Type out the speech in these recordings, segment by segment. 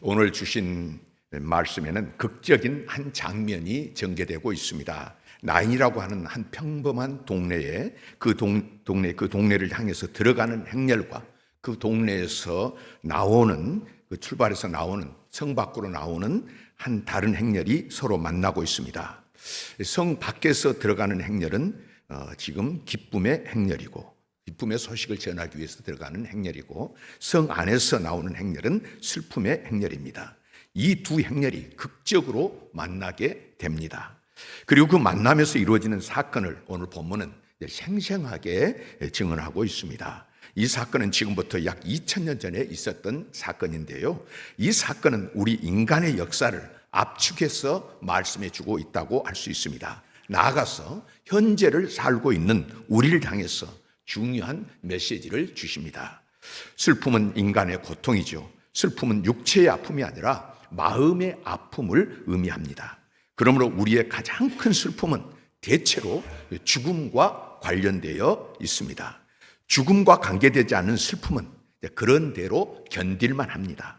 오늘 주신 말씀에는 극적인 한 장면이 전개되고 있습니다. 나인이라고 하는 한 평범한 동네에 그 동, 동네 그 동네를 향해서 들어가는 행렬과 그 동네에서 나오는 그 출발해서 나오는 성 밖으로 나오는 한 다른 행렬이 서로 만나고 있습니다. 성 밖에서 들어가는 행렬은 어, 지금 기쁨의 행렬이고 기쁨의 소식을 전하기 위해서 들어가는 행렬이고 성 안에서 나오는 행렬은 슬픔의 행렬입니다. 이 두 행렬이 극적으로 만나게 됩니다. 그리고 그 만남에서 이루어지는 사건을 오늘 본문은 생생하게 증언하고 있습니다. 이 사건은 지금부터 약 2000년 전에 있었던 사건인데요. 이 사건은 우리 인간의 역사를 압축해서 말씀해 주고 있다고 할 수 있습니다. 나아가서 현재를 살고 있는 우리를 향해서 중요한 메시지를 주십니다. 슬픔은 인간의 고통이죠. 슬픔은 육체의 아픔이 아니라 마음의 아픔을 의미합니다. 그러므로 우리의 가장 큰 슬픔은 대체로 죽음과 관련되어 있습니다. 죽음과 관계되지 않은 슬픔은 그런 대로 견딜만 합니다.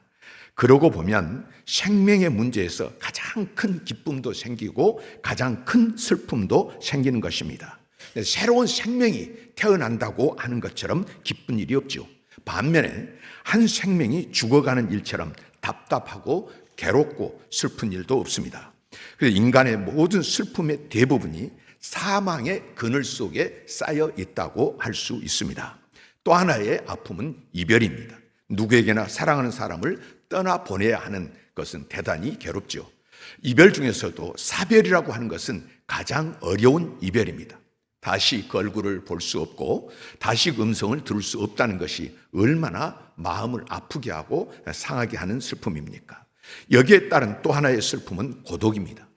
그러고 보면 생명의 문제에서 가장 큰 기쁨도 생기고 가장 큰 슬픔도 생기는 것입니다. 새로운 생명이 태어난다고 하는 것처럼 기쁜 일이 없죠. 반면에 한 생명이 죽어가는 일처럼 답답하고 괴롭고 슬픈 일도 없습니다. 인간의 모든 슬픔의 대부분이 사망의 그늘 속에 쌓여 있다고 할 수 있습니다. 또 하나의 아픔은 이별입니다. 누구에게나 사랑하는 사람을 떠나 보내야 하는 것은 대단히 괴롭죠. 이별 중에서도 사별이라고 하는 것은 가장 어려운 이별입니다. 다시 그 얼굴을 볼 수 없고 다시 그 음성을 들을 수 없다는 것이 얼마나 마음을 아프게 하고 상하게 하는 슬픔입니까? 여기에 따른 또 하나의 슬픔은 고독입니다.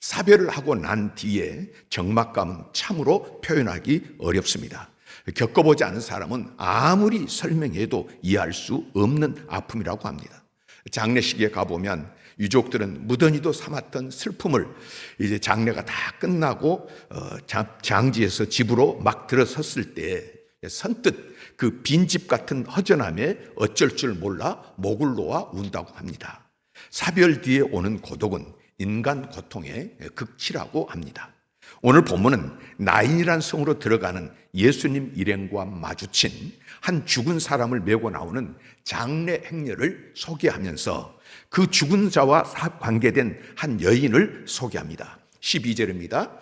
사별을 하고 난 뒤에 적막감은 참으로 표현하기 어렵습니다. 겪어보지 않은 사람은 아무리 설명해도 이해할 수 없는 아픔이라고 합니다. 장례식에 가보면 유족들은 무던히도 삼았던 슬픔을 이제 장례가 다 끝나고 어, 장지에서 집으로 막 들어섰을 때 선뜻 그 빈집 같은 허전함에 어쩔 줄 몰라 목을 놓아 운다고 합니다. 사별 뒤에 오는 고독은 인간 고통의 극치라고 합니다. 오늘 본문은 나인이란 성으로 들어가는 예수님 일행과 마주친 한 죽은 사람을 메고 나오는 장례 행렬을 소개하면서 그 죽은 자와 관계된 한 여인을 소개합니다. 12절입니다.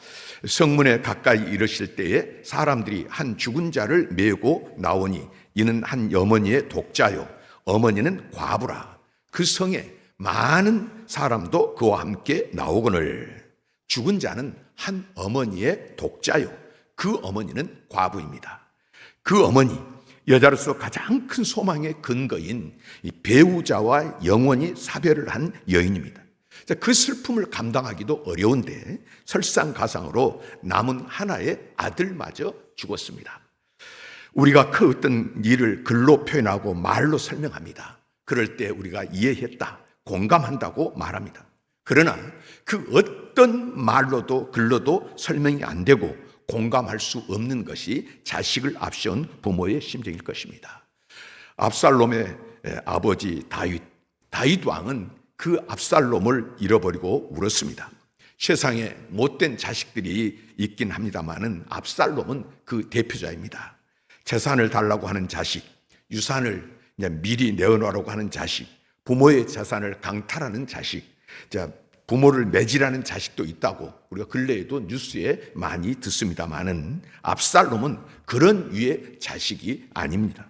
성문에 가까이 이르실 때에 사람들이 한 죽은 자를 메고 나오니 이는 한 어머니의 독자요. 어머니는 과부라. 그 성에 많은 사람도 그와 함께 나오거늘 죽은 자는 한 어머니의 독자요. 그 어머니는 과부입니다. 그 어머니, 여자로서 가장 큰 소망의 근거인 배우자와 영원히 사별을 한 여인입니다. 그 슬픔을 감당하기도 어려운데 설상가상으로 남은 하나의 아들마저 죽었습니다. 우리가 그 어떤 일을 글로 표현하고 말로 설명합니다. 그럴 때 우리가 이해했다, 공감한다고 말합니다. 그러나 그 어떤 말로도 글로도 설명이 안 되고 공감할 수 없는 것이 자식을 앞세운 부모의 심정일 것입니다. 압살롬의 아버지 다윗, 다윗 왕은 그 압살롬을 잃어버리고 울었습니다. 세상에 못된 자식들이 있긴 합니다만은 압살롬은 그 대표자입니다. 재산을 달라고 하는 자식, 유산을 미리 내어놓으라고 하는 자식, 부모의 재산을 강탈하는 자식, 자, 부모를 매질하는 자식도 있다고 우리가 근래에도 뉴스에 많이 듣습니다만은 압살롬은 그런 유의 자식이 아닙니다.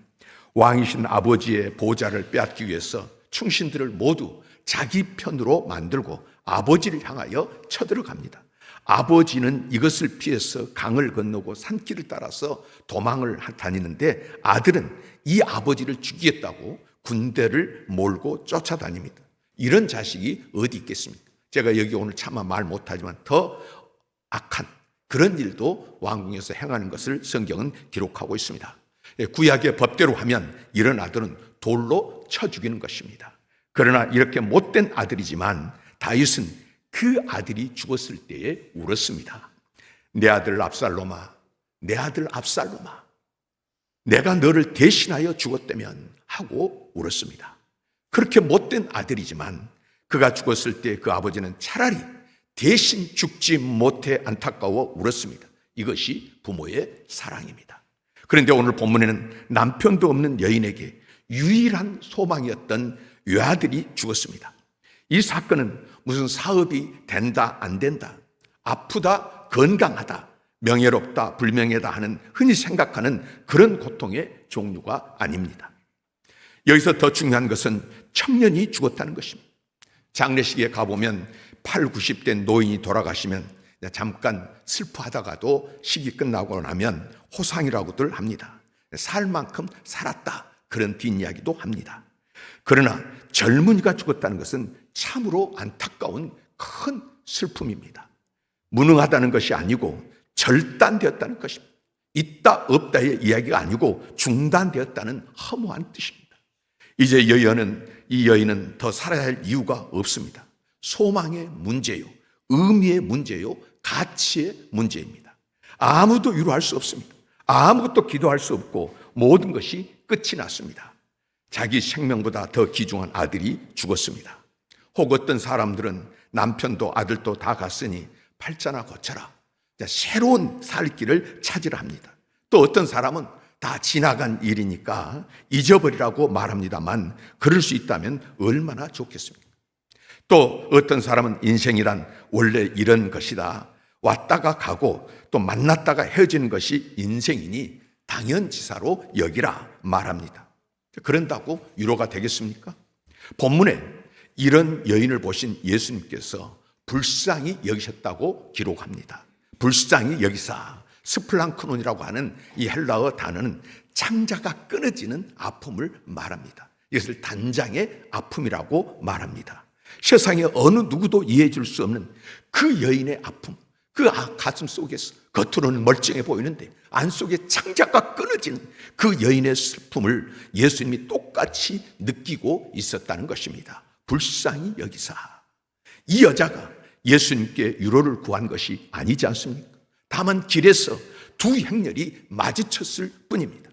왕이신 아버지의 보좌를 빼앗기 위해서 충신들을 모두 자기 편으로 만들고 아버지를 향하여 쳐들어갑니다. 아버지는 이것을 피해서 강을 건너고 산길을 따라서 도망을 다니는데 아들은 이 아버지를 죽이겠다고 군대를 몰고 쫓아다닙니다. 이런 자식이 어디 있겠습니까? 제가 여기 오늘 차마 말 못하지만 더 악한 그런 일도 왕궁에서 행하는 것을 성경은 기록하고 있습니다. 예, 구약의 법대로 하면 이런 아들은 돌로 쳐 죽이는 것입니다. 그러나 이렇게 못된 아들이지만 다윗은 그 아들이 죽었을 때에 울었습니다. 내 아들 압살롬아, 내 아들 압살롬아, 내가 너를 대신하여 죽었다면 하고 울었습니다. 그렇게 못된 아들이지만 그가 죽었을 때 그 아버지는 차라리 대신 죽지 못해 안타까워 울었습니다. 이것이 부모의 사랑입니다. 그런데 오늘 본문에는 남편도 없는 여인에게 유일한 소망이었던 외아들이 죽었습니다. 이 사건은 무슨 사업이 된다, 안 된다, 아프다, 건강하다, 명예롭다, 불명예다 하는 흔히 생각하는 그런 고통의 종류가 아닙니다. 여기서 더 중요한 것은 청년이 죽었다는 것입니다. 장례식에 가보면 8, 90대 노인이 돌아가시면 잠깐 슬퍼하다가도 식이 끝나고 나면 호상이라고들 합니다. 살 만큼 살았다. 그런 뒷이야기도 합니다. 그러나 젊은이가 죽었다는 것은 참으로 안타까운 큰 슬픔입니다. 무능하다는 것이 아니고 절단되었다는 것입니다. 있다 없다의 이야기가 아니고 중단되었다는 허무한 뜻입니다. 이제 여인은 이 여인은 더 살아야 할 이유가 없습니다. 소망의 문제요, 의미의 문제요, 가치의 문제입니다. 아무도 위로할 수 없습니다. 아무것도 기도할 수 없고 모든 것이 끝이 났습니다. 자기 생명보다 더 귀중한 아들이 죽었습니다. 혹 어떤 사람들은 남편도 아들도 다 갔으니 팔자나 고쳐라. 새로운 살 길을 찾으라 합니다. 또 어떤 사람은 다 지나간 일이니까 잊어버리라고 말합니다만 그럴 수 있다면 얼마나 좋겠습니까? 또 어떤 사람은 인생이란 원래 이런 것이다. 왔다가 가고 또 만났다가 헤어지는 것이 인생이니 당연지사로 여기라 말합니다. 그런다고 위로가 되겠습니까? 본문에 이런 여인을 보신 예수님께서 불쌍히 여기셨다고 기록합니다. 불쌍히 여기사 스플랑크논이라고 하는 이 헬라어 단어는 창자가 끊어지는 아픔을 말합니다. 이것을 단장의 아픔이라고 말합니다. 세상에 어느 누구도 이해해 줄 수 없는 그 여인의 아픔, 그 아, 가슴 속에서 겉으로는 멀쩡해 보이는데 안 속에 창자가 끊어지는 그 여인의 슬픔을 예수님이 똑같이 느끼고 있었다는 것입니다. 불쌍히 여기사. 이 여자가 예수님께 유로를 구한 것이 아니지 않습니까? 다만 길에서 두 행렬이 마주쳤을 뿐입니다.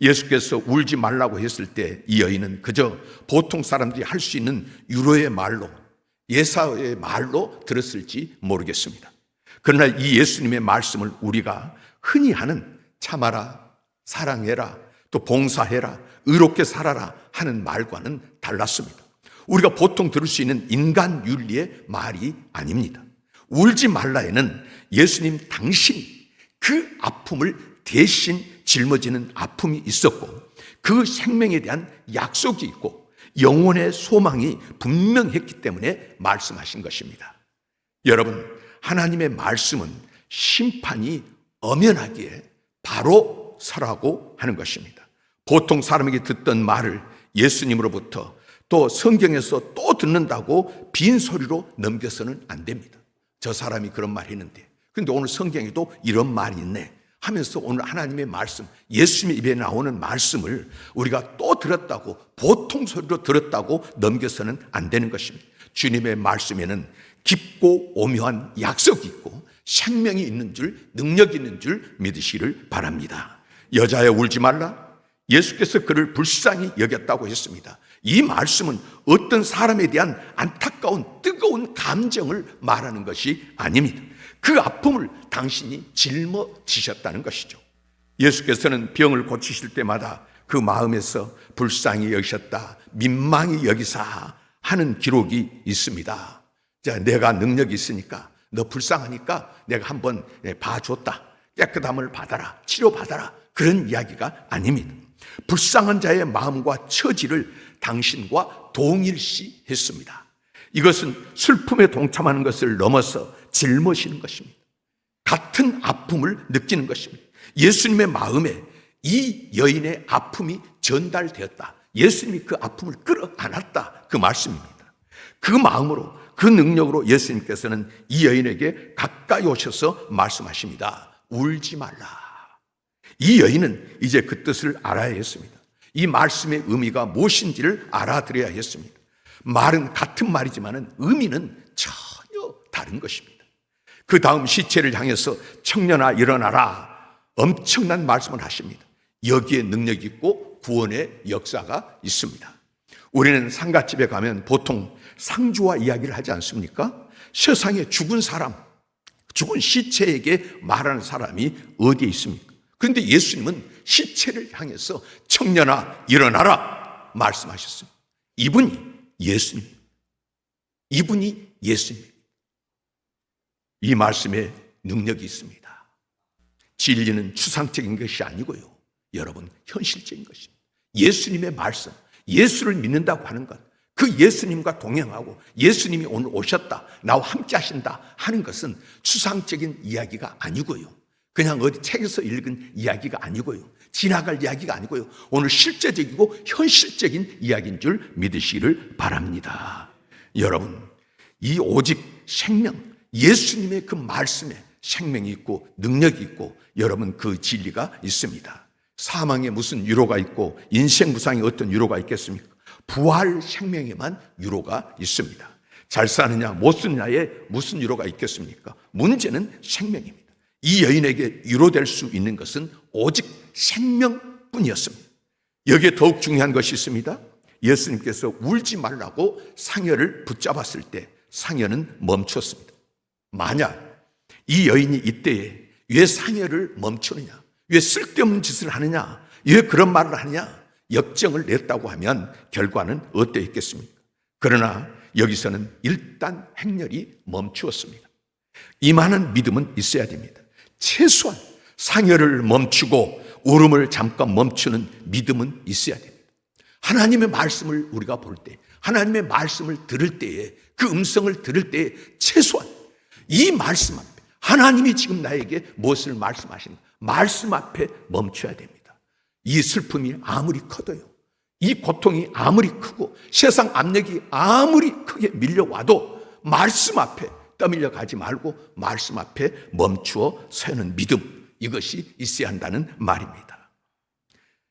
예수께서 울지 말라고 했을 때 이 여인은 그저 보통 사람들이 할 수 있는 유로의 말로 예사의 말로 들었을지 모르겠습니다. 그러나 이 예수님의 말씀을 우리가 흔히 하는 참아라, 사랑해라, 또 봉사해라, 의롭게 살아라 하는 말과는 달랐습니다. 우리가 보통 들을 수 있는 인간 윤리의 말이 아닙니다. 울지 말라에는 예수님 당신 그 아픔을 대신 짊어지는 아픔이 있었고 그 생명에 대한 약속이 있고 영혼의 소망이 분명했기 때문에 말씀하신 것입니다. 여러분, 하나님의 말씀은 심판이 엄연하기에 바로 서라고 하는 것입니다. 보통 사람에게 듣던 말을 예수님으로부터 또 성경에서 또 듣는다고 빈 소리로 넘겨서는 안 됩니다. 저 사람이 그런 말 했는데. 근데 오늘 성경에도 이런 말이 있네. 하면서 오늘 하나님의 말씀, 예수님의 입에 나오는 말씀을 우리가 또 들었다고, 보통 소리로 들었다고 넘겨서는 안 되는 것입니다. 주님의 말씀에는 깊고 오묘한 약속이 있고 생명이 있는 줄, 능력이 있는 줄 믿으시기를 바랍니다. 여자여 울지 말라. 예수께서 그를 불쌍히 여겼다고 했습니다. 이 말씀은 어떤 사람에 대한 안타까운 뜨거운 감정을 말하는 것이 아닙니다. 그 아픔을 당신이 짊어지셨다는 것이죠. 예수께서는 병을 고치실 때마다 그 마음에서 불쌍히 여기셨다, 민망히 여기사 하는 기록이 있습니다. 자, 내가 능력이 있으니까 너 불쌍하니까 내가 한번 봐줬다. 깨끗함을 받아라. 치료받아라. 그런 이야기가 아닙니다. 불쌍한 자의 마음과 처지를 당신과 동일시 했습니다. 이것은 슬픔에 동참하는 것을 넘어서 짊어지는 것입니다. 같은 아픔을 느끼는 것입니다. 예수님의 마음에 이 여인의 아픔이 전달되었다. 예수님이 그 아픔을 끌어안았다. 그 말씀입니다. 그 마음으로 그 능력으로 예수님께서는 이 여인에게 가까이 오셔서 말씀하십니다. 울지 말라. 이 여인은 이제 그 뜻을 알아야 했습니다. 이 말씀의 의미가 무엇인지를 알아들어야 했습니다. 말은 같은 말이지만 의미는 전혀 다른 것입니다. 그 다음 시체를 향해서 청년아 일어나라. 엄청난 말씀을 하십니다. 여기에 능력이 있고 구원의 역사가 있습니다. 우리는 상가집에 가면 보통 상주와 이야기를 하지 않습니까? 세상에 죽은 사람, 죽은 시체에게 말하는 사람이 어디에 있습니까? 그런데 예수님은 시체를 향해서 청년아 일어나라 말씀하셨어요. 이분이 예수님. 이분이 예수님. 이 말씀에 능력이 있습니다. 진리는 추상적인 것이 아니고요. 여러분, 현실적인 것입니다. 예수님의 말씀, 예수를 믿는다고 하는 것, 그 예수님과 동행하고 예수님이 오늘 오셨다, 나와 함께 하신다 하는 것은 추상적인 이야기가 아니고요. 그냥 어디 책에서 읽은 이야기가 아니고요. 지나갈 이야기가 아니고요. 오늘 실제적이고 현실적인 이야기인 줄 믿으시기를 바랍니다. 여러분, 이 오직 생명, 예수님의 그 말씀에 생명이 있고 능력이 있고 여러분 그 진리가 있습니다. 사망에 무슨 유로가 있고 인생 무상에 어떤 유로가 있겠습니까? 부활 생명에만 유로가 있습니다. 잘 사느냐 못 쓰느냐에 무슨 유로가 있겠습니까? 문제는 생명입니다. 이 여인에게 유로될 수 있는 것은 오직 생명뿐이었습니다. 여기에 더욱 중요한 것이 있습니다. 예수님께서 울지 말라고 상여를 붙잡았을 때 상여는 멈췄습니다. 만약 이 여인이 이때에 왜 상여를 멈추느냐? 왜 쓸데없는 짓을 하느냐? 왜 그런 말을 하느냐? 역정을 냈다고 하면 결과는 어떠했겠습니까? 그러나 여기서는 일단 행렬이 멈추었습니다. 이만한 믿음은 있어야 됩니다. 최소한 상여를 멈추고 울음을 잠깐 멈추는 믿음은 있어야 됩니다. 하나님의 말씀을 우리가 볼 때, 하나님의 말씀을 들을 때에, 그 음성을 들을 때에 최소한 이 말씀 앞에, 하나님이 지금 나에게 무엇을 말씀하시는가, 말씀 앞에 멈춰야 됩니다. 이 슬픔이 아무리 커도요, 이 고통이 아무리 크고 세상 압력이 아무리 크게 밀려와도 말씀 앞에 떠밀려 가지 말고 말씀 앞에 멈추어 서는 믿음 이것이 있어야 한다는 말입니다.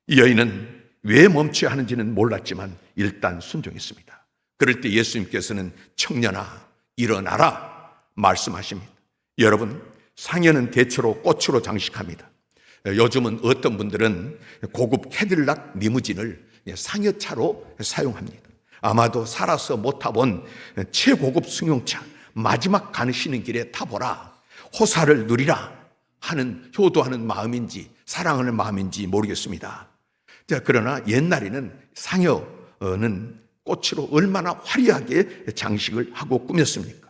이 여인은 왜 멈춰야 하는지는 몰랐지만 일단 순종했습니다. 그럴 때 예수님께서는 청년아 일어나라 말씀하십니다. 여러분 상여는 대체로 꽃으로 장식합니다. 요즘은 어떤 분들은 고급 캐딜락 리무진을 상여차로 사용합니다. 아마도 살아서 못 타본 최고급 승용차 마지막 가시는 길에 타보라 호사를 누리라 하는 효도하는 마음인지 사랑하는 마음인지 모르겠습니다. 자, 그러나 옛날에는 상여는 꽃으로 얼마나 화려하게 장식을 하고 꾸몄습니까?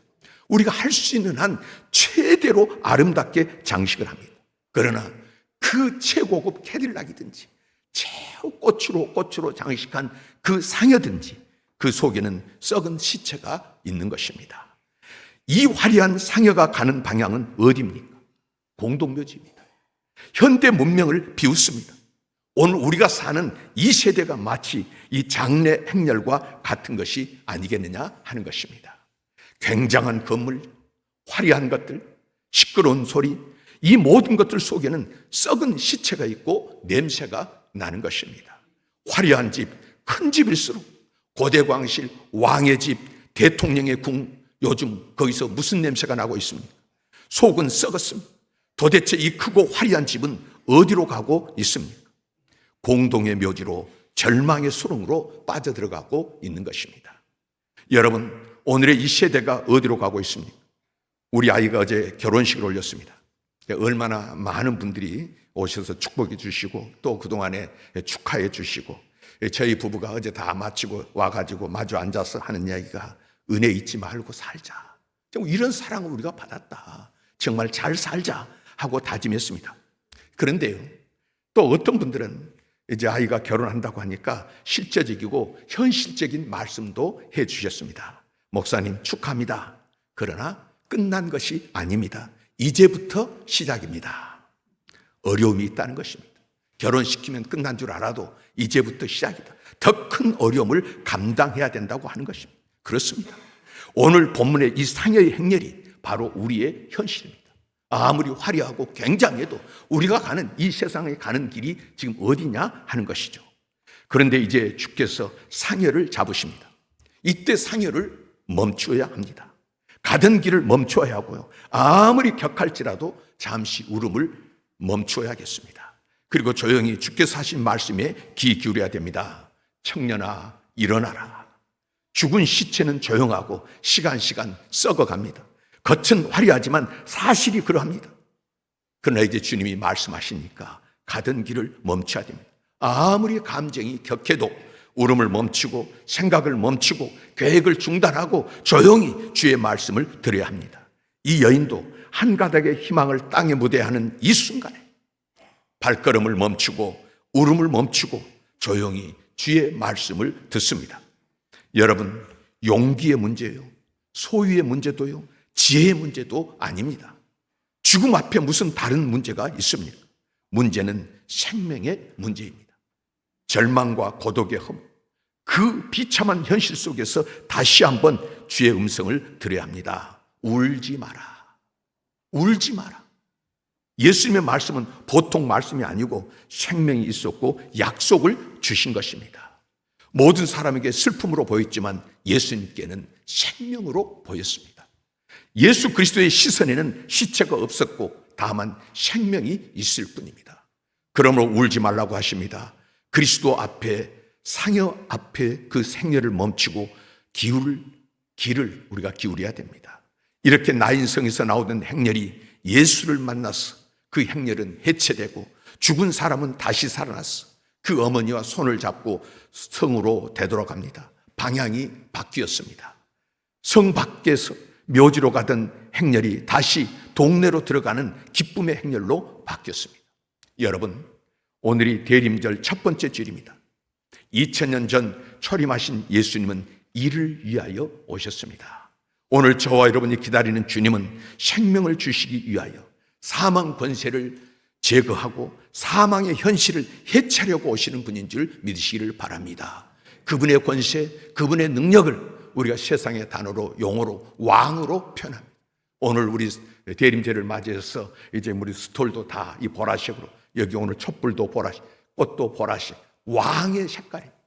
우리가 할 수 있는 한 최대로 아름답게 장식을 합니다. 그러나 그 최고급 캐딜락이든지 최고 꽃으로 꽃으로 장식한 그 상여든지 그 속에는 썩은 시체가 있는 것입니다. 이 화려한 상여가 가는 방향은 어디입니까? 공동묘지입니다. 현대 문명을 비웃습니다. 오늘 우리가 사는 이 세대가 마치 이 장례 행렬과 같은 것이 아니겠느냐 하는 것입니다. 굉장한 건물, 화려한 것들, 시끄러운 소리, 이 모든 것들 속에는 썩은 시체가 있고 냄새가 나는 것입니다. 화려한 집, 큰 집일수록 고대광실, 왕의 집, 대통령의 궁, 요즘 거기서 무슨 냄새가 나고 있습니까? 속은 썩었습니다. 도대체 이 크고 화려한 집은 어디로 가고 있습니까? 공동의 묘지로 절망의 수렁으로 빠져들어가고 있는 것입니다. 여러분, 오늘의 이 세대가 어디로 가고 있습니까? 우리 아이가 어제 결혼식을 올렸습니다. 얼마나 많은 분들이 오셔서 축복해 주시고 또 그동안에 축하해 주시고 저희 부부가 어제 다 마치고 와가지고 마주 앉아서 하는 이야기가 은혜 잊지 말고 살자. 이런 사랑을 우리가 받았다. 정말 잘 살자 하고 다짐했습니다. 그런데요, 또 어떤 분들은 이제 아이가 결혼한다고 하니까 실제적이고 현실적인 말씀도 해 주셨습니다. 목사님 축하합니다. 그러나 끝난 것이 아닙니다. 이제부터 시작입니다. 어려움이 있다는 것입니다. 결혼시키면 끝난 줄 알아도 이제부터 시작이다. 더 큰 어려움을 감당해야 된다고 하는 것입니다. 그렇습니다. 오늘 본문의 이 상여의 행렬이 바로 우리의 현실입니다. 아무리 화려하고 굉장해도 우리가 가는 이 세상에 가는 길이 지금 어디냐 하는 것이죠. 그런데 이제 주께서 상여를 잡으십니다. 이때 상여를 멈추어야 합니다. 가던 길을 멈춰야 하고요. 아무리 격할지라도 잠시 울음을 멈춰야겠습니다. 그리고 조용히 주께서 하신 말씀에 귀 기울여야 됩니다. 청년아, 일어나라. 죽은 시체는 조용하고 시간 시간 썩어갑니다. 겉은 화려하지만 사실이 그러합니다. 그러나 이제 주님이 말씀하시니까 가던 길을 멈춰야 됩니다. 아무리 감정이 격해도 울음을 멈추고 생각을 멈추고 계획을 중단하고 조용히 주의 말씀을 들어야 합니다. 이 여인도 한 가닥의 희망을 땅에 묻어야하는 이 순간에 발걸음을 멈추고 울음을 멈추고 조용히 주의 말씀을 듣습니다. 여러분, 용기의 문제요. 소유의 문제도요. 지혜의 문제도 아닙니다. 죽음 앞에 무슨 다른 문제가 있습니까? 문제는 생명의 문제입니다. 절망과 고독의 흠, 그 비참한 현실 속에서 다시 한번 주의 음성을 들어야 합니다. 울지 마라. 울지 마라. 예수님의 말씀은 보통 말씀이 아니고 생명이 있었고 약속을 주신 것입니다. 모든 사람에게 슬픔으로 보였지만 예수님께는 생명으로 보였습니다. 예수 그리스도의 시선에는 시체가 없었고 다만 생명이 있을 뿐입니다. 그러므로 울지 말라고 하십니다. 그리스도 앞에 상여 앞에 그 생애를 멈추고 기울 길을 우리가 기울여야 됩니다. 이렇게 나인성에서 나오던 행렬이 예수를 만나서 그 행렬은 해체되고 죽은 사람은 다시 살아났어. 그 어머니와 손을 잡고 성으로 되돌아갑니다. 방향이 바뀌었습니다. 성 밖에서 묘지로 가던 행렬이 다시 동네로 들어가는 기쁨의 행렬로 바뀌었습니다. 여러분, 오늘이 대림절 첫 번째 주일입니다. 2000년 전 초림하신 예수님은 이를 위하여 오셨습니다. 오늘 저와 여러분이 기다리는 주님은 생명을 주시기 위하여 사망 권세를 제거하고 사망의 현실을 해체하려고 오시는 분인 줄 믿으시기를 바랍니다. 그분의 권세, 그분의 능력을 우리가 세상의 단어로 용어로 왕으로 표현합니다. 오늘 우리 대림제를 맞이해서 이제 우리 스톨도 다 이 보라색으로 여기 오늘 촛불도 보라색, 꽃도 보라색, 왕의 색깔입니다.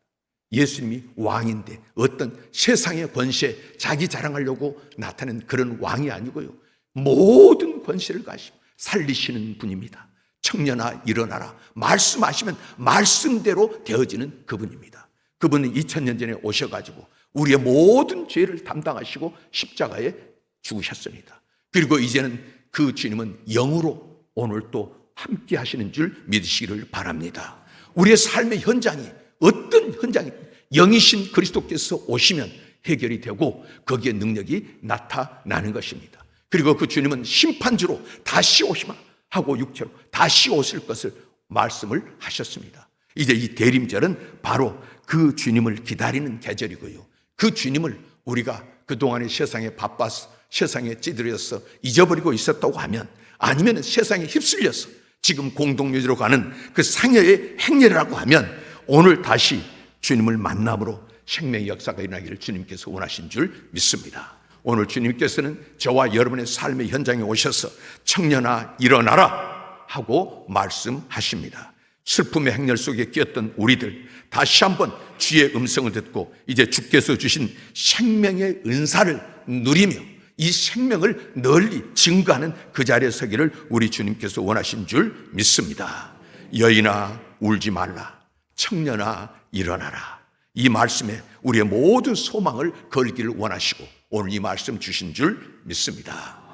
예수님이 왕인데 어떤 세상의 권세, 자기 자랑하려고 나타낸 그런 왕이 아니고요. 모든 권세를 가시고 살리시는 분입니다. 청년아 일어나라. 말씀하시면 말씀대로 되어지는 그분입니다. 그분은 2000년 전에 오셔가지고 우리의 모든 죄를 담당하시고 십자가에 죽으셨습니다. 그리고 이제는 그 주님은 영으로 오늘 또 함께 하시는 줄 믿으시기를 바랍니다. 우리의 삶의 현장이 어떤 현장이 영이신 그리스도께서 오시면 해결이 되고 거기에 능력이 나타나는 것입니다. 그리고 그 주님은 심판주로 다시 오시마 하고 육체로 다시 오실 것을 말씀을 하셨습니다. 이제 이 대림절은 바로 그 주님을 기다리는 계절이고요. 그 주님을 우리가 그동안의 세상에 바빠서 세상에 찌들여서 잊어버리고 있었다고 하면 아니면 세상에 휩쓸려서 지금 공동묘지로 가는 그 상여의 행렬이라고 하면 오늘 다시 주님을 만남으로 생명의 역사가 일어나기를 주님께서 원하신 줄 믿습니다. 오늘 주님께서는 저와 여러분의 삶의 현장에 오셔서 청년아 일어나라 하고 말씀하십니다. 슬픔의 행렬 속에 끼었던 우리들 다시 한번 주의 음성을 듣고 이제 주께서 주신 생명의 은사를 누리며 이 생명을 널리 증거하는 그 자리에 서기를 우리 주님께서 원하신 줄 믿습니다. 여인아 울지 말라. 청년아 일어나라. 이 말씀에 우리의 모든 소망을 걸기를 원하시고 오늘 이 말씀 주신 줄 믿습니다.